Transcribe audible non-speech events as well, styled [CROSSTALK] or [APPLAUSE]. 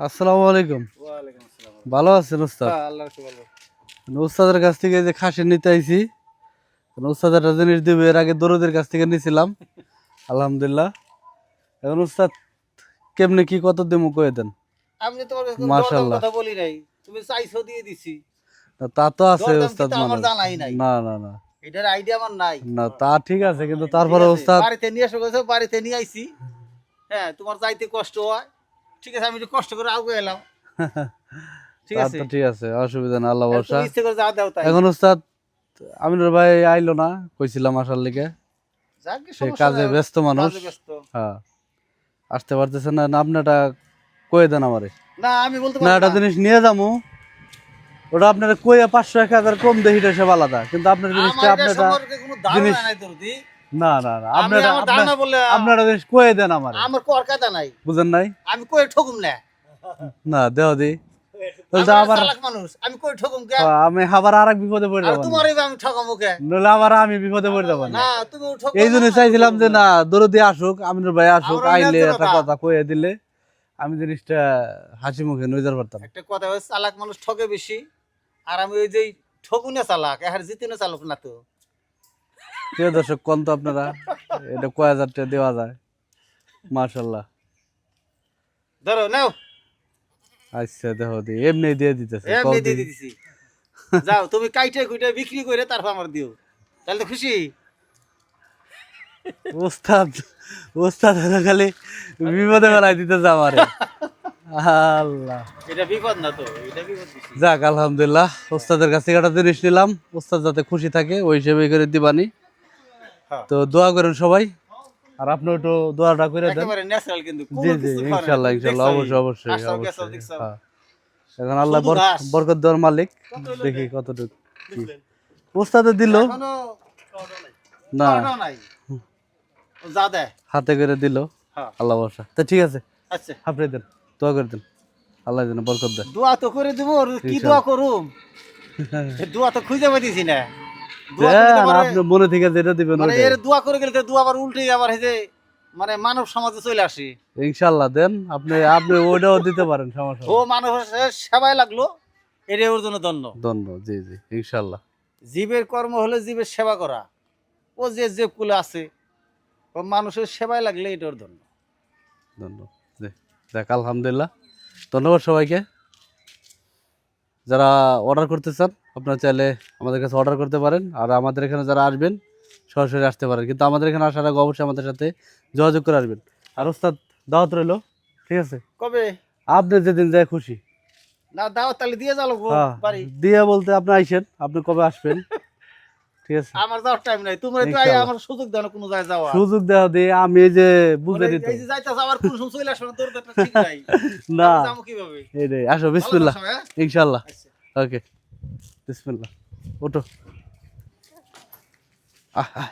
আসসালামু আলাইকুম। ভালো আছেন উস্তাদ? হ্যাঁ, ভালো উস্তাদের কাছ থেকে যে খাসি নিতে আইছি উস্তাদ একটা জিনিস দিবে এর আগে দরদের কাছ থেকে নিছিলাম। [LAUGHS] আলহামদুলিল্লাহ। এখন উস্তাদ কেমনে কি কত দেবো কয়ে দেন? আমি তোমার মাশাআল্লাহ। কথা বলি নাই তুমি চাইছো দিয়ে দিছি। তা তো আছে উস্তাদ আমার জানাই নাই। না না না। এটার আইডিয়া আমার নাই। না তা ঠিক আছে কিন্তু তারপরে উস্তাদ বাড়িতে নিয়ে এসে বাড়িতে নিয়ে আইছি। হ্যাঁ তোমার যাইতে কষ্ট হয়। ঠিক আছে আমি একটু কষ্ট করে আগে এলাম। [LAUGHS] ঠিক আছে? ঠিক আছে অসুবিধা না আল্লাহ ইচ্ছে করে দাও তাই। এখন উস্তাদ আমিনুর ভাই আইলো না কইছিলাম আসার লিগে। সে কাজে ব্যস্ত মানুষ। হ্যাঁ। আসতে পারতেছে না কয়ে দেন আমারে। না আমি বলতে না একটা জিনিস নিয়ে যাব ওটা আপনার কইয়া পাঁচশো এক হাজার কম দেহিটা সব আলাদা কিন্তু আপনার জিনিসটা ধারণা জিনিস-। না না না আপনারা জিনিস কয়ে দেন আমার। আমার কাদা নাই। বুঝেন নাই? আমি কই ঠকুম না। না দেহ দি। আমি আবার আমি কই ঠকুম কে? আমি আবার আর বিপদে পড়ে আর যাব। আমি ঠকামো কে? নইলে আবার আমি বিপদে পড়ে যাব। না তুমি ঠকো এই জন্য চাইছিলাম যে না। দরদি আসুক আমিনুর ভাই আসুক আইলে একটা কথা। কয়ে দিলে আমি জিনিসটা হাসি মুখে নজর পারতাম। একটা কথা হচ্ছে চালাক মানুষ ঠকে বেশি আর আমি ওই যে ঠকুনে চালাক এর জিতুনে চালক না তো। প্রিয় দর্শক কোন তো আপনারা। এটা কয় হাজার টাকা দেওয়া যায়? মার্শাল্লাহ ধরো নাও। আচ্ছা দেখো দি এমনি দিয়ে দিতেছে এমনি দিয়ে দি। দিছি যাও তুমি কাইটে কুইটে বিক্রি করে তারপর আমার দিও। তাহলে তো খুশি? ওস্তাদ ওস্তাদ খালি বিপদে বেলায় দিতেছে আমারে। আল্লাহ। এটা বিপদ না তো এটা বিপদ যাক আলহামদুলিল্লাহ ওস্তাদের কাছ থেকে একটা জিনিস নিলাম। ওস্তাদ যাতে খুশি থাকে ওই হিসেবে করে দিবানি। তো দোয়া করেন সবাই। আর আপনি একটু দোয়াটা করে দেন। ন্যাচারাল কিন্তু জি জি ইনশাল্লাহ ইনশাল্লাহ অবশ্যই অবশ্যই হ্যাঁ। এখন আল্লাহ। বরকত দেওয়ার মালিক। দেখি কতটুকু ওস্তাদে দিল। না। যা দেয় হাতে করে দিল। হ্যাঁ। আল্লাহ বর্ষা তো ঠিক আছে। আচ্ছা। আপনি দেন। দোয়া করে দেন। আল্লাহ যেন বরকত দেন দোয়া তো করে দিব কি দোয়া করুম? [LAUGHS] দোয়া তো খুঁজে পাইতেছি না। আপনি মনে থেকে যেটা দিবেন মানে এর দোয়া করে গেলে দোয়া আবার উল্টে আবার এই যে মানে মানব সমাজে চলে আসে। ইনশাল্লাহ দেন আপনি আপনি দিতে পারেন সমস্যা ও মানুষের সেবায় লাগল এটা ওর জন্য দণ্ড ধন্য জি জি জীবের কর্ম হলো জীবের সেবা করা ও যে যে কুলে আছে ও মানুষের সেবায় লাগলে এটা ওর দণ্ড ধন্য জি দেখ আলহামদুলিল্লাহ। ধন্যবাদ সবাইকে। যারা অর্ডার করতে চান আপনারা চাইলে আমাদের কাছে অর্ডার করতে পারেন। আর আমাদের এখানে যারা আসবেন সরাসরি আসতে পারেন। কিন্তু আমাদের এখানে আসার আগে অবশ্যই আমাদের সাথে যোগাযোগ করে আসবেন। আর ওস্তাদ দাওয়াত রইল ঠিক আছে? কবে? আপনি যেদিন যায় খুশি। না দাও তাহলে দিয়ে যাও হ্যাঁ বাড়ি। দিয়ে বলতে আপনি আইসেন আপনি কবে আসবেন? [LAUGHS] ঠিক আছে? আমার যাওয়ার টাইম নাই। তোমরা তো ইনশাআল্লাহ। আমার সুযোগ দাও কোনো যাওয়া সুযোগ আমি এই যে বুঝে দিত এই যে যাইতাছ আবার কোন সময় চলে আসবে না? তোর তো ঠিক নাই। [LAUGHS] না। যাব কীভাবে? এই রে আসো বিসমিল্লাহ। ওকে বিসমিল্লাহ ওঠো। আহ আহ।